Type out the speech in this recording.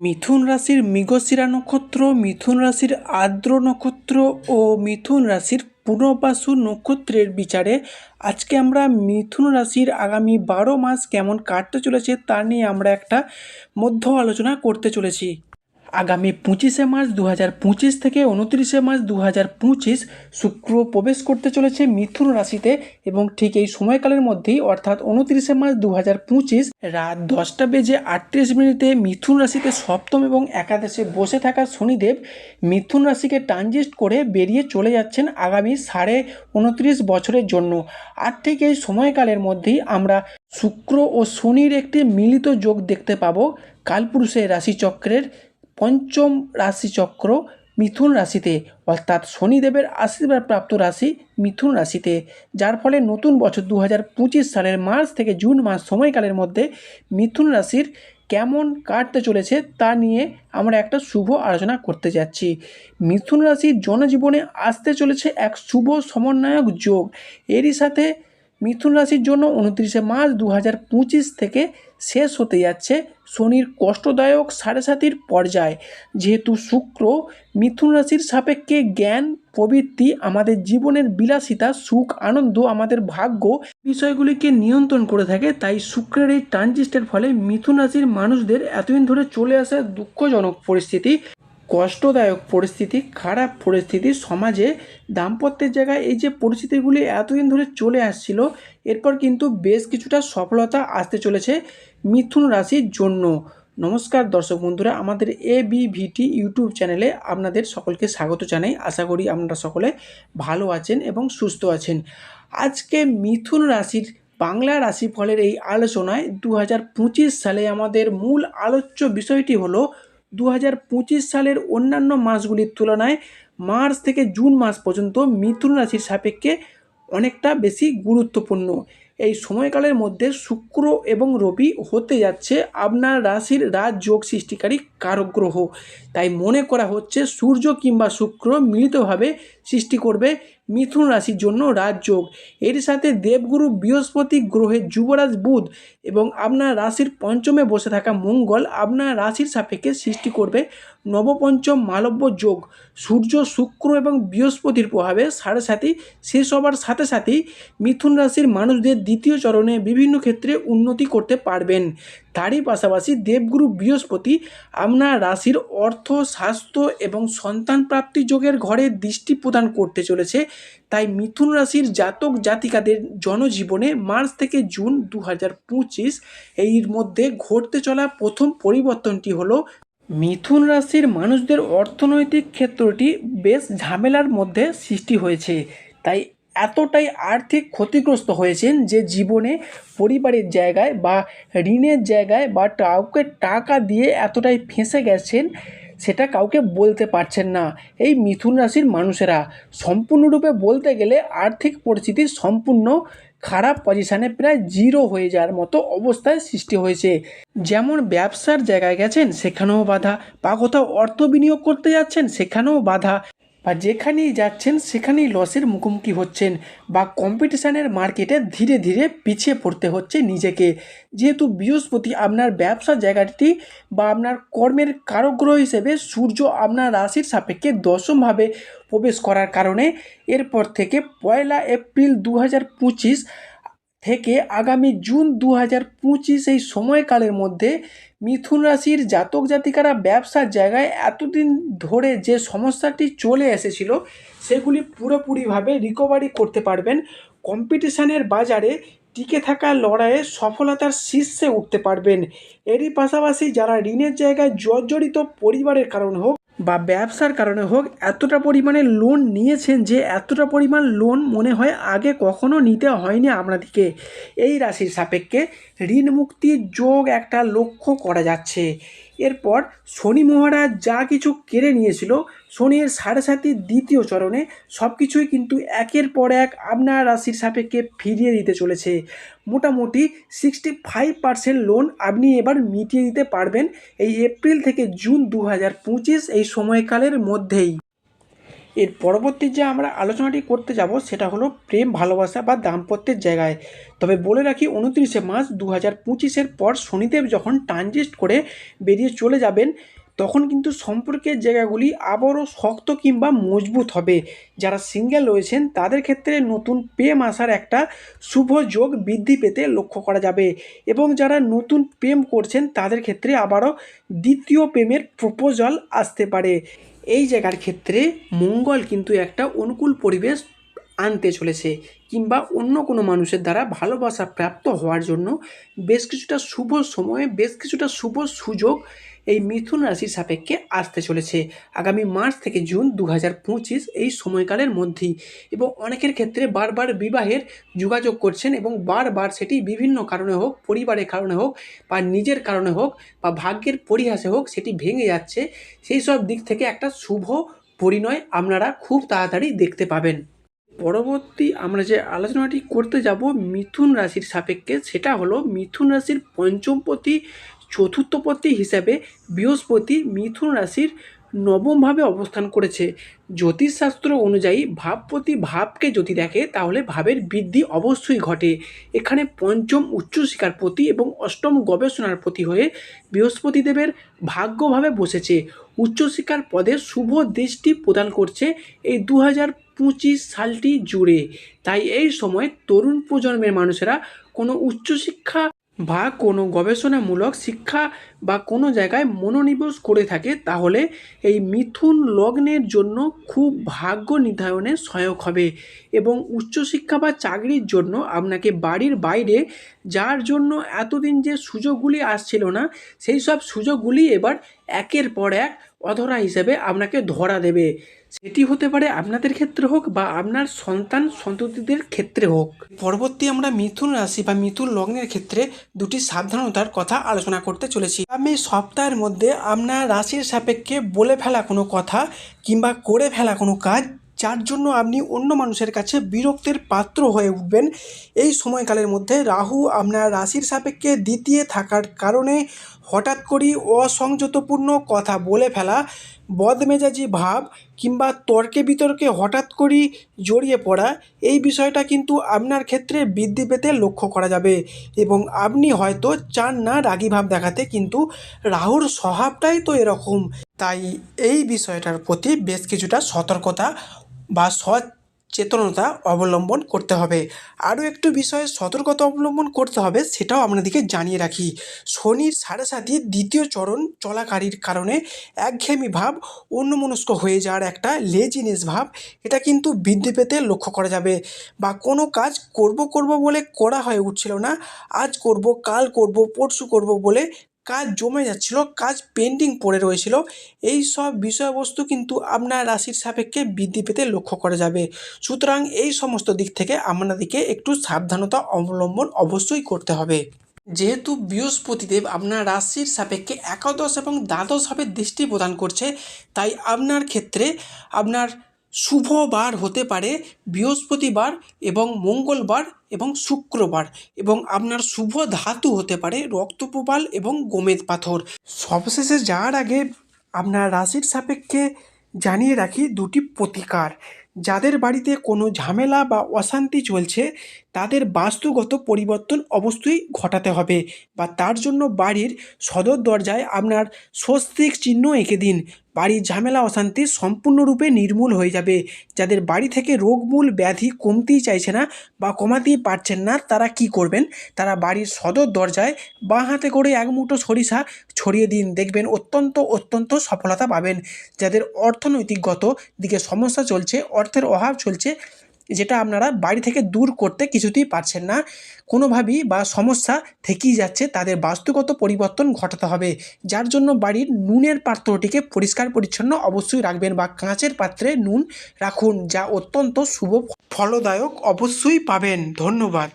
মিথুন রাশির মৃগশিরা নক্ষত্র, মিথুন রাশির আর্দ্র নক্ষত্র ও মিথুন রাশির পুনর্বাসু নক্ষত্রের বিচারে আজকে আমরা মিথুন রাশির আগামী বারো মাস কেমন কাটতে চলেছে তা নিয়ে আমরা একটা মধ্য আলোচনা করতে চলেছি। আগামী পঁচিশে মার্চ দু হাজার পঁচিশ থেকে উনত্রিশে মার্চ দু হাজার পঁচিশ শুক্র প্রবেশ করতে চলেছে মিথুন রাশিতে এবং ঠিক এই সময়কালের মধ্যেই অর্থাৎ উনত্রিশে মার্চ দু হাজার পঁচিশ রাত দশটা বেজে আটত্রিশ মিনিটে মিথুন রাশিতে সপ্তম এবং একাদশে বসে থাকা শনিদেব মিথুন রাশিকে ট্রানজিস্ট করে বেরিয়ে চলে যাচ্ছেন আগামী সাড়ে উনত্রিশ বছরের জন্য। আর ঠিক এই সময়কালের মধ্যেই আমরা শুক্র ও শনির একটি মিলিত যোগ দেখতে পাবো। কালপুরুষের রাশিচক্রের পঞ্চম রাশিচক্র মিথুন রাশিতে, অর্থাৎ শনিদেবের আশীর্বাদ প্রাপ্ত রাশি মিথুন রাশিতে, যার ফলে নতুন বছর দু হাজার পঁচিশ সালের মার্চ থেকে জুন মাস সময়কালের মধ্যে মিথুন রাশির কেমন কাটতে চলেছে তা নিয়ে আমরা একটা শুভ আলোচনা করতে যাচ্ছি। মিথুন রাশির জনজীবনে আসতে চলেছে এক শুভ সমন্বয়ক যোগ। এরই সাথে মিথুন রাশির জন্য উনত্রিশে মার্চ দু হাজার পঁচিশ থেকে শেষ হতে যাচ্ছে শনির কষ্টদায়ক সাড়ে সাতির পর্যায়। যেহেতু শুক্র মিথুন রাশির সাপেক্ষে জ্ঞান, প্রবৃত্তি, আমাদের জীবনের বিলাসিতা, সুখ, আনন্দ, আমাদের ভাগ্য বিষয়গুলিকে নিয়ন্ত্রণ করে থাকে, তাই শুক্রের এই ট্রানজিস্টের ফলে মিথুন রাশির মানুষদের এতদিন ধরে চলে আসা দুঃখজনক পরিস্থিতি। কষ্টদায়ক পরিস্থিতি, খারাপ পরিস্থিতি, সমাজে দাম্পত্যের জায়গায় এই যে পরিস্থিতিগুলি এতদিন ধরে চলে আসছিল, এরপর কিন্তু বেশ কিছুটা সফলতা আসতে চলেছে মিথুন রাশির জন্য। নমস্কার দর্শক বন্ধুরা, আমাদের এ বি ভিটি ইউটিউব চ্যানেলে আপনাদের সকলকে স্বাগত জানাই। আশা করি আপনারা সকলে ভালো আছেন এবং সুস্থ আছেন। আজকে মিথুন রাশির বাংলা রাশিফলের এই আলোচনায় দু হাজার পঁচিশ সালে আমাদের মূল আলোচ্য বিষয়টি হলো দু হাজার পঁচিশ সালের অন্যান্য মাসগুলির তুলনায় মার্চ থেকে জুন মাস পর্যন্ত মিথুন রাশির সাপেক্ষে অনেকটা বেশি গুরুত্বপূর্ণ। এই সময়কালের মধ্যে শুক্র এবং রবি হতে যাচ্ছে আপনার রাশির রাজযোগ সৃষ্টিকারী কারক গ্রহ। তাই মনে করা হচ্ছে সূর্য কিংবা শুক্র মিলিতভাবে সৃষ্টি করবে মিথুন রাশির জন্য রাজযোগ। এর সাথে দেবগুরু বৃহস্পতি গ্রহের যুবরাজ বুধ এবং আপনার রাশির পঞ্চমে বসে থাকা মঙ্গল আপনার রাশির সাপেক্ষে সৃষ্টি করবে নবপঞ্চম মালব্য যোগ। সূর্য, শুক্র এবং বৃহস্পতির প্রভাবে সাড়ে সাথী শেষ হবার সাথে সাথেই মিথুন রাশির মানুষদের দ্বিতীয় চরণে বিভিন্ন ক্ষেত্রে উন্নতি করতে পারবেন। তারই পাশাপাশি দেবগুরু বৃহস্পতি আপনার রাশির অর্থ, স্বাস্থ্য এবং সন্তান প্রাপ্তি যোগের ঘরে দৃষ্টি প্রদান করতে চলেছে। তাই মিথুন রাশির জাতক জাতিকাদের জনজীবনে মার্চ থেকে জুন দু হাজার পঁচিশ এর মধ্যে ঘটতে চলা প্রথম পরিবর্তনটি হলো, মিথুন রাশির মানুষদের অর্থনৈতিক ক্ষেত্রটি বেশ ঝামেলার মধ্যে সৃষ্টি হয়েছে। তাই এতটাই আর্থিক ক্ষতিগ্রস্ত হয়েছেন যে জীবনে পরিবারের জায়গায় বা ঋণের জায়গায় বা কাউকে টাকা দিয়ে এতটাই ফেঁসে গেছেন সেটা কাউকে বলতে পারছেন না। এই মিথুন রাশির মানুষেরা, সম্পূর্ণরূপে বলতে গেলে আর্থিক পরিস্থিতি সম্পূর্ণ খারাপ পজিশানে প্রায় জিরো হয়ে যাওয়ার মতো অবস্থায় সৃষ্টি হয়েছে। যেমন ব্যবসার জায়গায় গেছেন, সেখানেও বাধা। বা কোথাও অর্থ বিনিয়োগ করতে যাচ্ছেন, সেখানেও বাধা। বা যেখানেই যাচ্ছেন, সেখানেই লসের মুখোমুখি হচ্ছেন বা কম্পিটিশানের মার্কেটে ধীরে ধীরে পিছিয়ে পড়তে হচ্ছে নিজেকে। যেহেতু বৃহস্পতি আপনার ব্যবসা জায়গাটি বা আপনার কর্মের কারগ্রহ হিসেবে সূর্য আপনার রাশির সাপেক্ষে দশমভাবে প্রবেশ করার কারণে এরপর থেকে পয়লা এপ্রিল দু হাজার পঁচিশ থেকে আগামী জুন দু হাজার পঁচিশ এই সময়কালের মধ্যে মিথুন রাশির জাতক জাতিকারা ব্যবসার জায়গায় এতদিন ধরে যে সমস্যাটি চলে এসেছিল, সেগুলি পুরোপুরিভাবে রিকভারি করতে পারবেন। কম্পিটিশানের বাজারে টিকে থাকা লড়াইয়ে সফলতার শীর্ষে উঠতে পারবেন। এরই পাশাপাশি যারা ঋণের জায়গায় জর্জরিত পরিবারের কারণ হোক বা ব্যবসার কারণে হোক, এতটা পরিমাণে লোন নিয়েছেন যে এতটা পরিমাণ লোন মনে হয় আগে কখনো নিতে হয়নি আপনাদেরকে। এই রাশির সাপেক্ষে ঋণ মুক্তির যোগ একটা লক্ষ্য করা যাচ্ছে। এরপর শনি মহারাজ যা কিছু কেড়ে নিয়েছিল, শনির সাড়ে সাতির দ্বিতীয় চরণে সব কিছুই কিন্তু একের পর এক আপনার রাশির সাপেক্ষে ফিরিয়ে দিতে চলেছে। মোটামুটি সিক্সটি ফাইভ পার্সেন্ট লোন আপনি এবার মিটিয়ে দিতে পারবেন এই এপ্রিল থেকে জুন দু হাজার পঁচিশ এই সময়কালের মধ্যেই। এর পরবর্তী যে আমরা আলোচনাটি করতে যাব সেটা হলো প্রেম, ভালোবাসা বা দাম্পত্যের জায়গায়। তবে বলে রাখি, উনত্রিশে মার্চ দু হাজার পঁচিশের পর শনিদেব যখন ট্রানজিস্ট করে বেরিয়ে চলে যাবেন, তখন কিন্তু সম্পর্কের জায়গাগুলি আবারও শক্ত কিংবা মজবুত হবে। যারা সিঙ্গেল রয়েছেন, তাদের ক্ষেত্রে নতুন প্রেম আসার একটা শুভ যোগ বৃদ্ধি পেতে লক্ষ্য করা যাবে। এবং যারা নতুন প্রেম করছেন, তাদের ক্ষেত্রে আবারও দ্বিতীয় প্রেমের প্রপোজাল আসতে পারে। এই জায়গার ক্ষেত্রে মঙ্গল কিন্তু একটা অনুকূল পরিবেশ আনতে চলেছে কিংবা অন্য কোনো মানুষের দ্বারা ভালোবাসা প্রাপ্ত হওয়ার জন্য বেশ কিছুটা শুভ সময়ে, বেশ কিছুটা শুভ সুযোগ এই মিথুন রাশির সাপেক্ষে আসতে চলেছে। আগামী মার্চ থেকে জুন দু হাজার পঁচিশ এই সময়কালের মধ্যেই এবং অনেকের ক্ষেত্রে বারবার বিবাহের যোগাযোগ করছেন এবং বারবার সেটি বিভিন্ন কারণে হোক, পরিবারের কারণে হোক বা নিজের কারণে হোক বা ভাগ্যের পরিহাসে হোক সেটি ভেঙে যাচ্ছে। সেই সব দিক থেকে একটা শুভ পরিণয় আপনারা খুব তাড়াতাড়ি দেখতে পাবেন। পরবর্তী আমরা যে আলোচনাটি করতে যাব মিথুন রাশির সাপেক্ষে সেটা হলো মিথুন রাশির পঞ্চমপতি চতুর্থপতি হিসাবে বৃহস্পতি মিথুন রাশির নবমভাবে অবস্থান করেছে। জ্যোতিষশাস্ত্র অনুযায়ী ভাবপতি ভাবকে যদি দেখে, তাহলে ভাবের বৃদ্ধি অবশ্যই ঘটে। এখানে পঞ্চম উচ্চশিকার প্রতি এবং অষ্টম গবেষণার প্রতি হয়ে বৃহস্পতি দেবের ভাগ্যভাবে বসেছে। উচ্চশিক্ষার পদে শুভ দৃষ্টি প্রদান করছে এই দু পঁচিশ সালটি জুড়ে। তাই এই সময় তরুণ প্রজন্মের মানুষেরা কোনো উচ্চশিক্ষা বা কোনো গবেষণামূলক শিক্ষা বা কোনো জায়গায় মনোনিবেশ করে থাকে, তাহলে এই মিথুন লগ্নের জন্য খুব ভাগ্য নির্ধারণে সহায়ক হবে এবং উচ্চশিক্ষা বা চাকরির জন্য আপনাকে বাড়ির বাইরে, যার জন্য এতদিন যে সুযোগগুলি আসছিল না, সেই সব সুযোগগুলি এবার একের পর এক অধরা হিসেবে আপনাকে ধরা দেবে। সেটি হতে পারে আপনাদের ক্ষেত্রে হোক বা আপনার সন্তান সন্ততিদের ক্ষেত্রে হোক। পরবর্তী আমরা মিথুন রাশি বা মিথুন লগ্নের ক্ষেত্রে দুটি সাবধানতার কথা আলোচনা করতে চলেছি। আমি সপ্তাহের মধ্যে আপনার রাশির সাপেক্ষে বলে ফেলা কোনো কথা কিংবা করে ফেলা কোনো কাজ যার জন্য আপনি অন্য মানুষের কাছে বিরক্তের পাত্র হয়ে উঠবেন। এই সময়কালের মধ্যে রাহু আপনার রাশির সাপেক্ষে দ্বিতীয় থাকার কারণে হঠাৎ করেই অসংযতপূর্ণ কথা বলে ফেলা, বদমেজাজি ভাব কিংবা তর্কে বিতর্কে হঠাৎ করেই জড়িয়ে পড়া, এই বিষয়টা কিন্তু আপনার ক্ষেত্রে বৃদ্ধি পেতে লক্ষ্য করা যাবে এবং আপনি হয়তো চান না রাগী ভাব দেখাতে, কিন্তু রাহুর স্বভাবটাই তো এরকম। তাই এই বিষয়টার প্রতি বেশ কিছুটা সতর্কতা বা সচেতনতা অবলম্বন করতে হবে। আরও একটু বিষয়ে, সতর্কতা অবলম্বন করতে হবে, সেটাও আপনাদেরকে জানিয়ে রাখি। শনির সাড়ে সাথে দ্বিতীয় চরণ চলাকারীর কারণে একঘেয়েমি ভাব, অন্যমনস্ক হয়ে যাওয়ার একটা লেজিনেস ভাব, এটা কিন্তু বৃদ্ধি পেতে লক্ষ্য করা যাবে। বা কোনো কাজ করব করব বলে করা হয়ে উঠছিল না, আজ করব, কাল করব, পরশু করব বলে কাজ জমে যাচ্ছিল, কাজ পেন্ডিং পড়ে রয়েছিল। এই সব বিষয়বস্তু কিন্তু আপনার রাশির সাপেক্ষে বৃদ্ধি পেতে লক্ষ্য করা যাবে। সুতরাং এই সমস্ত দিক থেকে আপনাদেরকে একটু সাবধানতা অবলম্বন অবশ্যই করতে হবে। যেহেতু বৃহস্পতিদেব আপনার রাশির সাপেক্ষে একাদশ এবং দ্বাদশভাবে দৃষ্টি প্রদান করছে, তাই আপনার ক্ষেত্রে আপনার শুভ বার হতে পারে বৃহস্পতিবার এবং মঙ্গলবার এবং শুক্রবার এবং আপনার শুভ ধাতু হতে পারে রক্তপ্রবাল এবং গোমেদ পাথর। সবশেষে যাওয়ার আগে আপনার রাশির সাপেক্ষে জানিয়ে রাখি দুটি প্রতিকার। যাদের বাড়িতে কোনো ঝামেলা বা অশান্তি চলছে, তাদের বাস্তুগত পরিবর্তন অবশ্যই ঘটাতে হবে বা তার জন্য বাড়ির সদর দরজায় আপনার স্বস্তিক চিহ্ন এঁকে দিন। বাড়ির ঝামেলা, অশান্তি সম্পূর্ণরূপে নির্মূল হয়ে যাবে। যাদের বাড়ি থেকে রোগমূল ব্যাধি কমতেই চাইছে না বা কমাতেই পারছেন না, তারা কি করবেন? তারা বাড়ির সদর দরজায় বাঁ হাতে করে এক মুঠো সরিষা ছড়িয়ে দিন। দেখবেন অত্যন্ত অত্যন্ত সফলতা পাবেন। যাদের অর্থনৈতিকগত দিকে সমস্যা চলছে অর্থের অভাব চলছে যেটা আপনারা বাড়ি থেকে দূর করতে কিছুতেই পারছেন না। কোনোভাবেই বা সমস্যা থেকেই যাচ্ছে, তাদের বাস্তুগত পরিবর্তন ঘটাতে হবে। যার জন্য বাড়ির নুনের পাত্রটিকে পরিষ্কার পরিচ্ছন্ন অবশ্যই রাখবেন বা কাঁচের পাত্রে নুন রাখুন, যা অত্যন্ত শুভ ফলদায়ক অবশ্যই পাবেন। ধন্যবাদ।